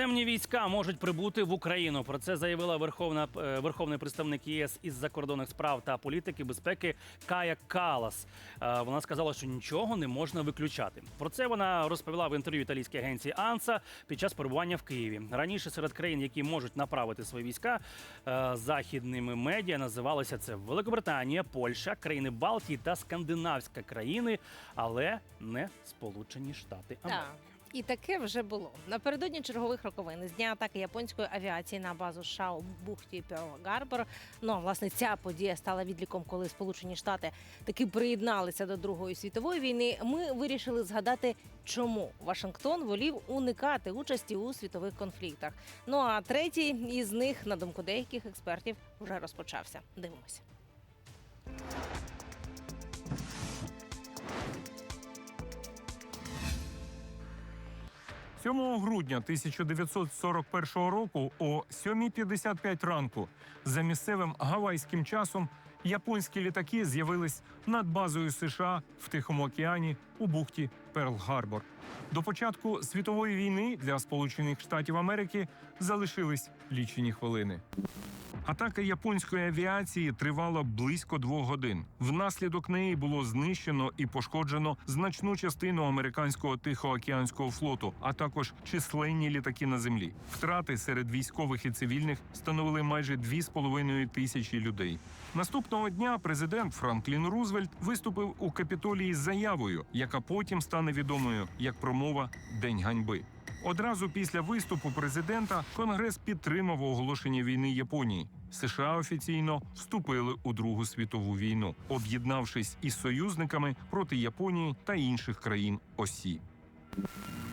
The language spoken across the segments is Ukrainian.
Темні війська можуть прибути в Україну. Про це заявила Верховна е, Верховний представник ЄС із закордонних справ та політики безпеки Кая Калас. Е, Вона сказала, що нічого не можна виключати. Про це вона розповіла в інтерв'ю італійській агенції Анса під час перебування в Києві. Раніше серед країн, які можуть направити свої війська е, західними медіа, називалися це Великобританія, Польща, країни Балтії та скандинавська країни, але не Сполучені Штати Америки. І таке вже було напередодні чергових роковин з дня атаки японської авіації на базу США у бухті Перл-Гарбор. Ну а власне ця подія стала відліком, коли Сполучені Штати таки приєдналися до Другої світової війни. Ми вирішили згадати, чому Вашингтон волів уникати участі у світових конфліктах. Ну а третій із них, на думку деяких експертів, вже розпочався. Дивимося. 7 грудня 1941 року о 7.55 ранку за місцевим гавайським часом японські літаки з'явились над базою США в Тихому океані у бухті Перл-Гарбор. До початку світової війни для Сполучених Штатів Америки залишились лічені хвилини. Атака японської авіації тривала близько двох годин. Внаслідок неї було знищено і пошкоджено значну частину американського тихоокеанського флоту, а також численні літаки на землі. Втрати серед військових і цивільних становили майже 2,5 тисячі людей. Наступного дня президент Франклін Рузвельт виступив у капітолії з заявою, яка потім стане відомою як промова День ганьби. Одразу після виступу президента Конгрес підтримав оголошення війни Японії. США офіційно вступили у Другу світову війну, об'єднавшись із союзниками проти Японії та інших країн осі.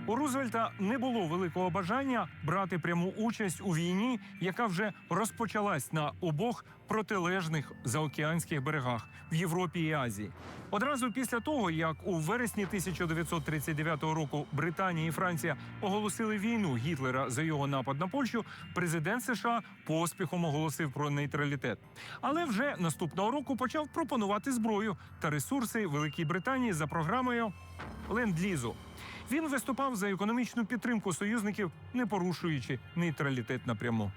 У Рузвельта не було великого бажання брати пряму участь у війні, яка вже розпочалась на обох протилежних заокеанських берегах в Європі і Азії. Одразу після того, як у вересні 1939 року Британія і Франція оголосили війну Гітлера за його напад на Польщу, президент США поспіхом оголосив про нейтралітет. Але вже наступного року почав пропонувати зброю та ресурси Великій Британії за програмою ленд-лізу. Він виступав за економічну підтримку союзників, не порушуючи нейтралітет напряму.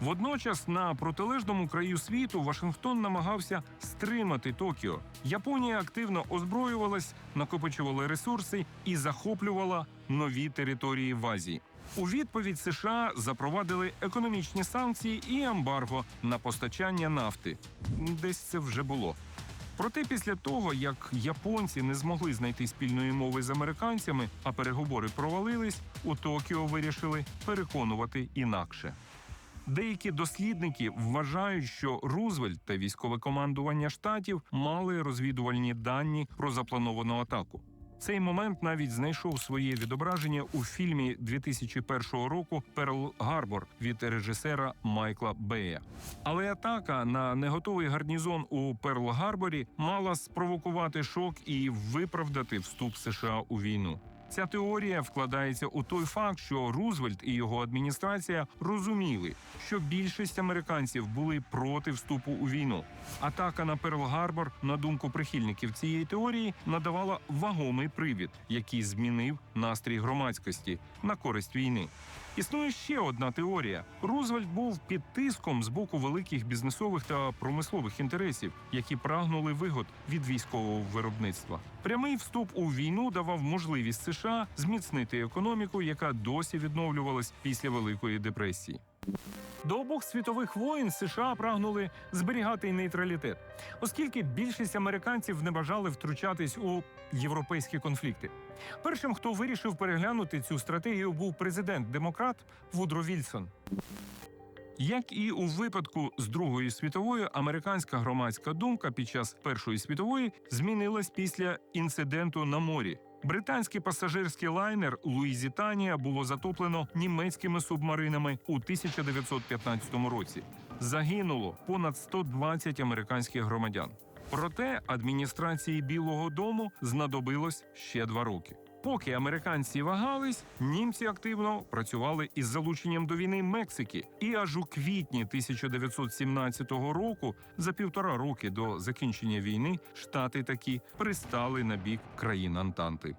Водночас на протилежному краю світу Вашингтон намагався стримати Токіо. Японія активно озброювалась, накопичувала ресурси і захоплювала нові території в Азії. У відповідь США запровадили економічні санкції і ембарго на постачання нафти. Десь це вже було. Проте після того, як японці не змогли знайти спільної мови з американцями, а переговори провалились, у Токіо вирішили переконувати інакше. Деякі дослідники вважають, що Рузвельт та військове командування штатів мали розвідувальні дані про заплановану атаку. Цей момент навіть знайшов своє відображення у фільмі 2001 року Перл Гарбор від режисера Майкла Бея. Але атака на неготовий гарнізон у Перл Гарборі мала спровокувати шок і виправдати вступ США у війну. Ця теорія вкладається у той факт, що Рузвельт і його адміністрація розуміли, що більшість американців були проти вступу у війну. Атака на Перл-Гарбор, на думку прихильників цієї теорії, надавала вагомий привід, який змінив настрій громадськості на користь війни. Існує ще одна теорія: Рузвельт був під тиском з боку великих бізнесових та промислових інтересів, які прагнули вигод від військового виробництва. Прямий вступ у війну давав можливість США зміцнити економіку, яка досі відновлювалась після Великої депресії. До обох світових воєн США прагнули зберігати нейтралітет, оскільки більшість американців не бажали втручатись у європейські конфлікти. Першим, хто вирішив переглянути цю стратегію, був президент-демократ Вудро Вільсон. Як і у випадку з Другої світової, американська громадська думка під час Першої світової змінилась після інциденту на морі. Британський пасажирський лайнер Луїзітанія було затоплено німецькими субмаринами у 1915 році. Загинуло понад 120 американських громадян. Проте адміністрації Білого Дому знадобилось ще два роки. Поки американці вагались, німці активно працювали із залученням до війни Мексики. І аж у квітні 1917 року, за півтора роки до закінчення війни, штати такі пристали на бік країн Антанти.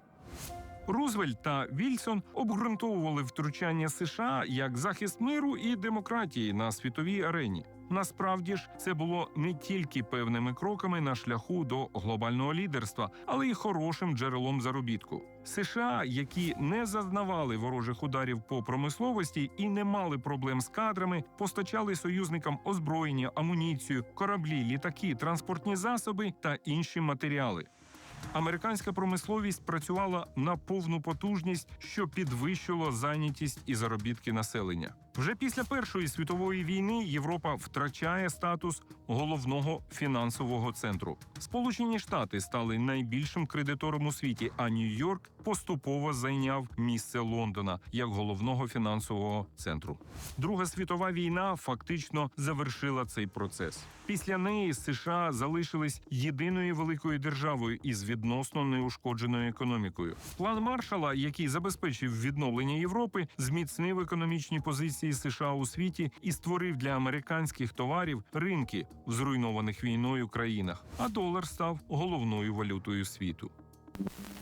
Рузвельт та Вільсон обґрунтовували втручання США як захист миру і демократії на світовій арені. Насправді ж це було не тільки певними кроками на шляху до глобального лідерства, але й хорошим джерелом заробітку. США, які не зазнавали ворожих ударів по промисловості і не мали проблем з кадрами, постачали союзникам озброєння, амуніцію, кораблі, літаки, транспортні засоби та інші матеріали. Американська промисловість працювала на повну потужність, що підвищило зайнятість і заробітки населення. Вже після Першої світової війни Європа втрачає статус головного фінансового центру. Сполучені Штати стали найбільшим кредитором у світі, а Нью-Йорк поступово зайняв місце Лондона як головного фінансового центру. Друга світова війна фактично завершила цей процес. Після неї США залишились єдиною великою державою із відносно неушкодженою економікою. План Маршала, який забезпечив відновлення Європи, зміцнив економічні позиції США у світі і створив для американських товарів ринки в зруйнованих війною країнах. А долар став головною валютою світу.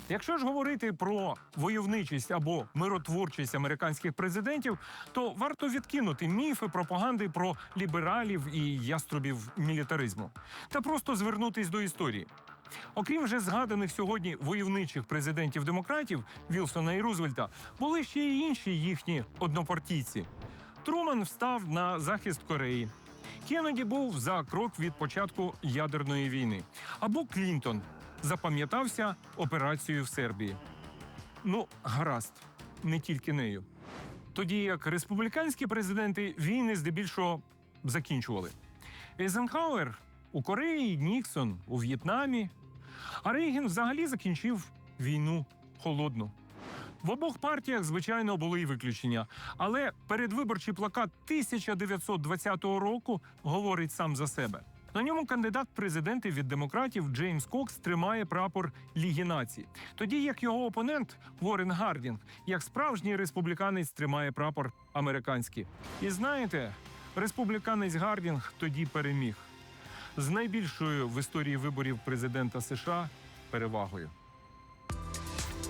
Якщо ж говорити про войовничість або миротворчість американських президентів, то варто відкинути міфи пропаганди про лібералів і яструбів мілітаризму та просто звернутись до історії. Окрім вже згаданих сьогодні войовничих президентів демократів Вілсона і Рузвельта, були ще й інші їхні однопартійці. Труман встав на захист Кореї. Кеннеді був за крок від початку ядерної війни. Або Клінтон запам'ятався операцією в Сербії. Ну, гаразд, не тільки нею. Тоді як республіканські президенти війни здебільшого закінчували. Ейзенхауер у Кореї, Ніксон у В'єтнамі. А Рейгін взагалі закінчив війну холодну. В обох партіях, звичайно, були й виключення. Але передвиборчий плакат 1920 року говорить сам за себе. На ньому кандидат президенти від демократів Джеймс Кокс тримає прапор Ліги націй, тоді як його опонент Ворен Гардінг, як справжній республіканець, тримає прапор американський. І знаєте, республіканець Гардінг тоді переміг з найбільшою в історії виборів президента США перевагою.